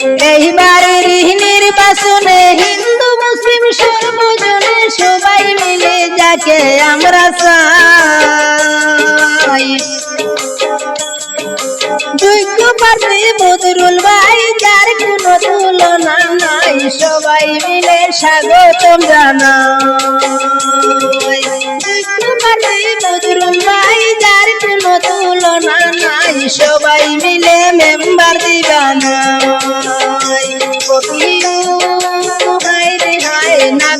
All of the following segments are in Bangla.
এইবারের নির্বাচনে হিন্দু মুসলিম সর্বজনে সবাই মিলে যাকে আমরা চাই। যোগ্য প্রার্থী বদরুল ভাই, যার কোনো তুলনা নাই, সবাই মিলে স্বাগতম জানাই।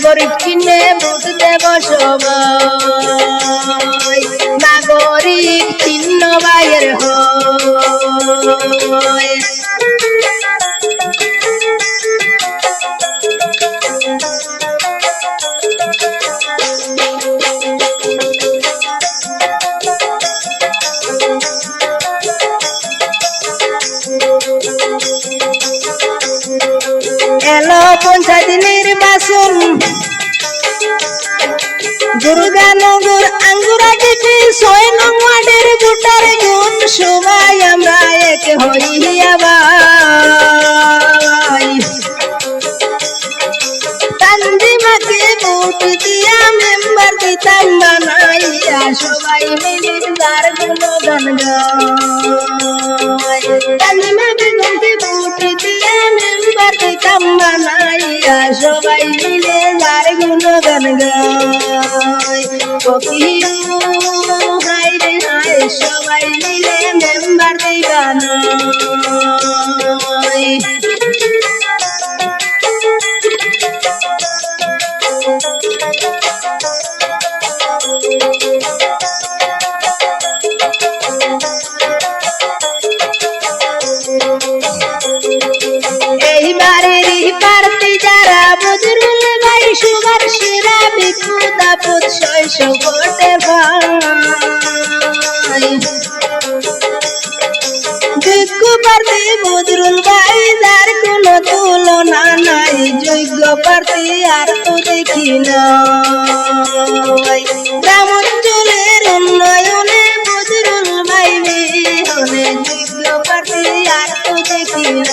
নাগরিক কিনে ভোট দেব সবাই নাগরিক চিহ্ন বাইয়ের হয়। পঞ্চায়েত নির্বাচন দুর্গানগর আঙ্গুরা দিতে ছয় নং ওয়ার্ডের ভোটার গুণ সবাই আমরা এক হইয়া ভোট দিয়া মেম্বার দিতাম বানাইয়া সবাই মিলে যার গুণগান গায়। দিতাম বানাইয়া সবাই মিলে যার গুণগান গায়। সেরা বিপুদ পুত শৈশ কোটে ভাই। যোগ্য প্রার্থী বদরুল ভাই যার কোনো তুলনা নাই, যোগ্য প্রার্থী আর তো দেখি না।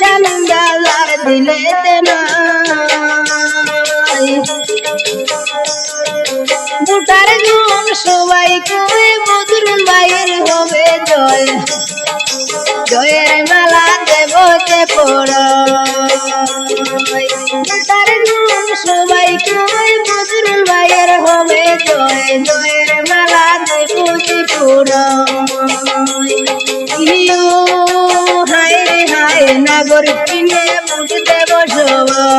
হিংসা নিন্দালার দিলে নাই বুটার গুণ সবাই কবে বদরুল ভাইয়ের হবে জয় জয়ের মালা দেবতে পড়াই বুটার গুণ সবাই কবে বদরুল ভাইয়ের হবে জয় জয়ের মালা দেবতে পড়াই হায় নাগরিক কিনে ভোট দেব সবাই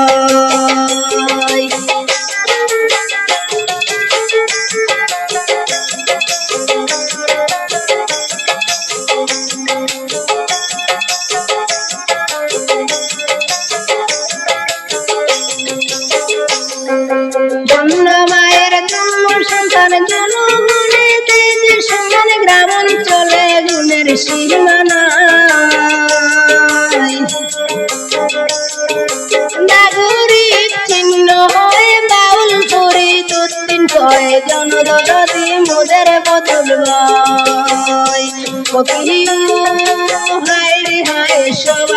জন্ম মায়ের জন্ম সন্তান জনগণে তেজ সমান গ্রাম অঞ্চলে গুণের সীমানা নাগরিক চিহ্ন হয়ে বাউল করে দুদিন পরে জনদরদি হায় সব